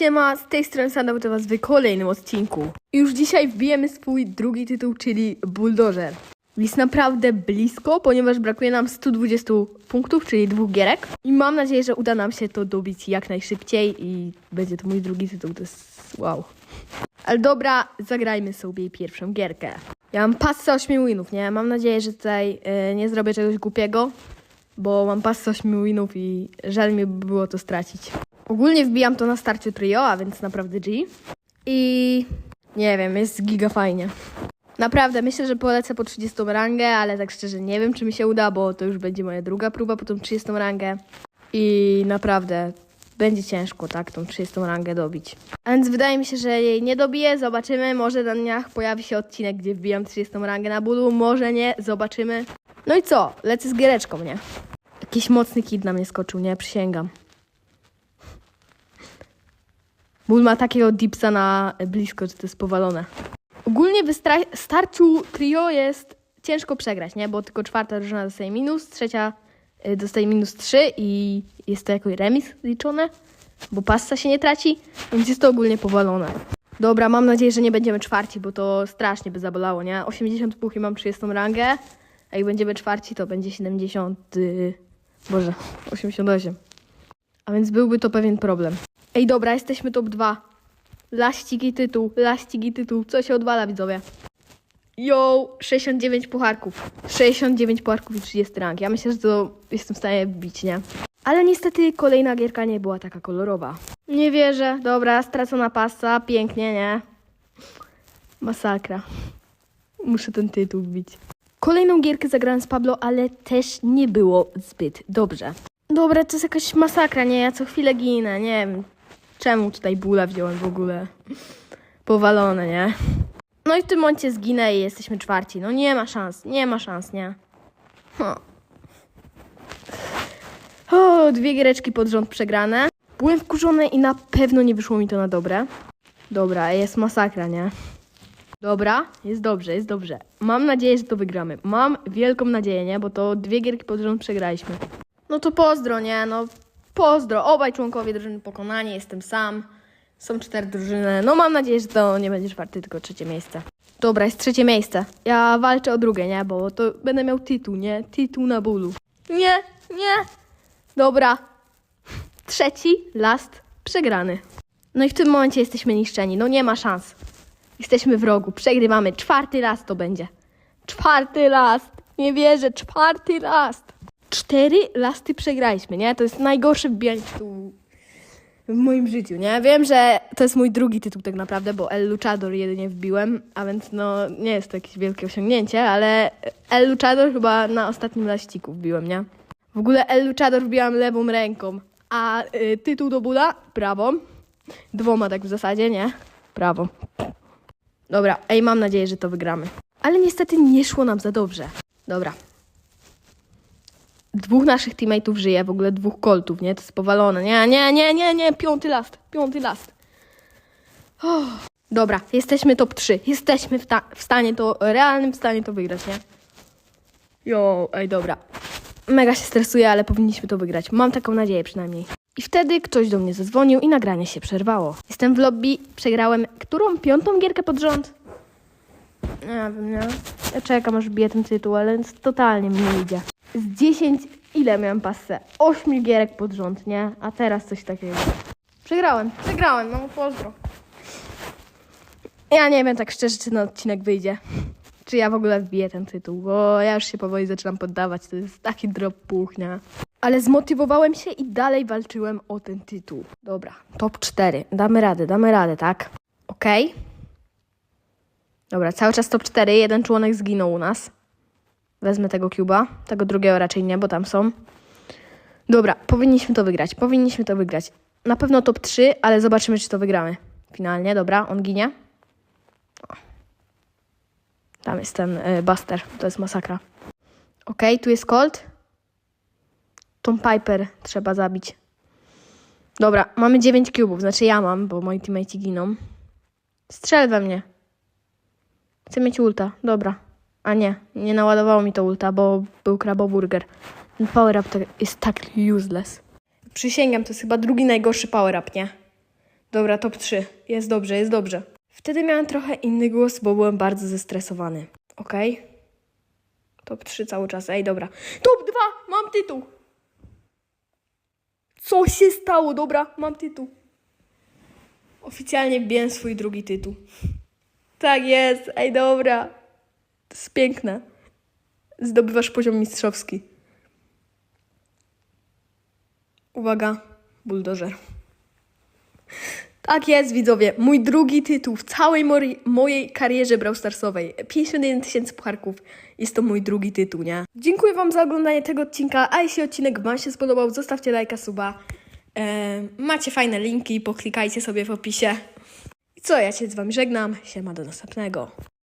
Siema, z tej strony Sanda, to was w kolejnym odcinku. Już dzisiaj wbijemy swój drugi tytuł, czyli Bulldozer. Jest naprawdę blisko, ponieważ brakuje nam 120 punktów, czyli dwóch gierek. I mam nadzieję, że uda nam się to dobić jak najszybciej i będzie to mój drugi tytuł, to jest wow. Ale dobra, zagrajmy sobie pierwszą gierkę. Ja mam pasę 8 winów, nie? Mam nadzieję, że tutaj e, nie zrobię czegoś głupiego, bo mam pasę 8 winów i żal mi by było to stracić. Ogólnie wbijam to na starciu trio, a więc naprawdę G. I nie wiem, jest giga fajnie. Naprawdę, myślę, że polecę po 30 rangę, ale tak szczerze nie wiem, czy mi się uda, bo to już będzie moja druga próba po tą 30 rangę. I naprawdę będzie ciężko, tak, tą 30 rangę dobić. A więc wydaje mi się, że jej nie dobiję, zobaczymy. Może na dniach pojawi się odcinek, gdzie wbijam 30 rangę na bólu, może nie, zobaczymy. No i co? Lecę z giereczką, nie? Jakiś mocny kid na mnie skoczył, nie? Przysięgam. Ból ma takiego dipsa na blisko, że to jest powalone. Ogólnie w starciu trio jest ciężko przegrać, nie? Bo tylko czwarta drużyna dostaje minus, trzecia y, dostaje minus 3 i jest to jakoś remis liczone, bo passa się nie traci, więc jest to ogólnie powalone. Dobra, mam nadzieję, że nie będziemy czwarci, bo to strasznie by zabolało, nie? 80 puch i mam 30 rangę, a jak będziemy czwarci, to będzie 70... y, Boże, 88. A więc byłby to pewien problem. Ej, dobra, jesteśmy top 2. Laścigi tytuł, laścigi tytuł. Co się odwala, widzowie? Yo, 69 pucharków. 69 pucharków i 30 rank. Ja myślę, że to jestem w stanie wbić, nie? Ale niestety kolejna gierka nie była taka kolorowa. Nie wierzę. Dobra, stracona pasa. Pięknie, nie? Masakra. Muszę ten tytuł wbić. Kolejną gierkę zagrałem z Pablo, ale też nie było zbyt dobrze. Dobra, to jest jakaś masakra, nie? Ja co chwilę ginę, nie wiem. Czemu tutaj bóla wziąłem w ogóle? Powalone, nie? No i w tym momencie zginę i jesteśmy czwarci. No nie ma szans, nie ma szans, nie? O, dwie giereczki pod rząd przegrane. Byłem wkurzony i na pewno nie wyszło mi to na dobre. Dobra, jest masakra, nie? Dobra, jest dobrze, jest dobrze. Mam nadzieję, że to wygramy. Mam wielką nadzieję, nie? Bo to dwie gierki pod rząd przegraliśmy. No to pozdro, nie? No pozdro. Obaj członkowie drużyny pokonani, jestem sam. Są cztery drużyny. No mam nadzieję, że to nie będzie czwarte, tylko trzecie miejsce. Dobra, jest trzecie miejsce. Ja walczę o drugie, nie? Bo to będę miał tytuł, nie? Tytuł na bólu. Nie, nie. Dobra. Trzeci, last, przegrany. No i w tym momencie jesteśmy niszczeni. No nie ma szans. Jesteśmy w rogu. Przegrywamy. Czwarty raz to będzie. Czwarty last. Nie wierzę. Czwarty last. Cztery lasty przegraliśmy, nie? To jest najgorszy wbijanie tytułu w moim życiu, nie? Wiem, że to jest mój drugi tytuł tak naprawdę, bo El Luchador jedynie wbiłem, a więc no nie jest to jakieś wielkie osiągnięcie, ale El Luchador chyba na ostatnim laściku wbiłem, nie? W ogóle El Luchador wbiłam lewą ręką, a y, tytuł do bóla prawą. Dwoma tak w zasadzie, nie? Prawą. Dobra, ej, mam nadzieję, że to wygramy. Ale niestety nie szło nam za dobrze. Dobra. Dwóch naszych teammateów żyje, w ogóle dwóch koltów, nie? To jest powalone. Nie, nie, nie, nie, nie, piąty last, piąty last. Oh. Dobra, jesteśmy top 3. Jesteśmy w, w stanie to, realnym w stanie to wygrać, nie? Jo, ej, dobra. Mega się stresuję, ale powinniśmy to wygrać. Mam taką nadzieję przynajmniej. I wtedy ktoś do mnie zadzwonił i nagranie się przerwało. Jestem w lobby, przegrałem którą piątą gierkę pod rząd? Nie wiem, nie? Ja czekam, aż biję ten tytuł, ale totalnie mi nie idzie. Z 10, ile miałem pasę? 8 gierek pod rząd, nie? A teraz coś takiego. Przegrałem, przegrałem, no pozdro. Ja nie wiem tak szczerze, czy na odcinek wyjdzie. Czy ja w ogóle wbiję ten tytuł, bo ja już się powoli zaczynam poddawać. To jest taki drop puch, nie? Ale zmotywowałem się i dalej walczyłem o ten tytuł. Dobra, top 4. Damy radę, damy radę, tak? Okej. Dobra, cały czas top 4. Jeden członek zginął u nas. Wezmę tego cuba. Tego drugiego raczej nie, bo tam są. Dobra, powinniśmy to wygrać. Powinniśmy to wygrać. Na pewno top 3, ale zobaczymy, czy to wygramy. Finalnie, dobra, on ginie. Tam jest ten y, Buster. To jest masakra. Okej, tu jest Colt. Tom Piper trzeba zabić. Dobra, mamy 9 cubów. Znaczy ja mam, bo moi teammates giną. Strzel we mnie. Chcę mieć ulta. Dobra. A nie, nie naładowało mi to ulta, bo był kraboburger. Ten power up to jest tak useless. Przysięgam, to jest chyba drugi najgorszy power up, nie? Dobra, top 3. Jest dobrze, jest dobrze. Wtedy miałem trochę inny głos, bo byłem bardzo zestresowany. Okej? Top 3 cały czas. Ej, dobra. Top 2! Mam tytuł! Co się stało? Dobra, mam tytuł. Oficjalnie wbiłem swój drugi tytuł. Tak jest. Ej, dobra. To jest piękne. Zdobywasz poziom mistrzowski. Uwaga, buldożer. Tak jest, widzowie. Mój drugi tytuł w całej mojej karierze Brawl Starsowej. 51 tysięcy pucharków. Jest to mój drugi tytuł, nie? Dziękuję Wam za oglądanie tego odcinka, a jeśli odcinek Wam się spodobał, zostawcie lajka, suba. E, macie fajne linki, poklikajcie sobie w opisie. I co, ja się z Wami żegnam. Siema, do następnego.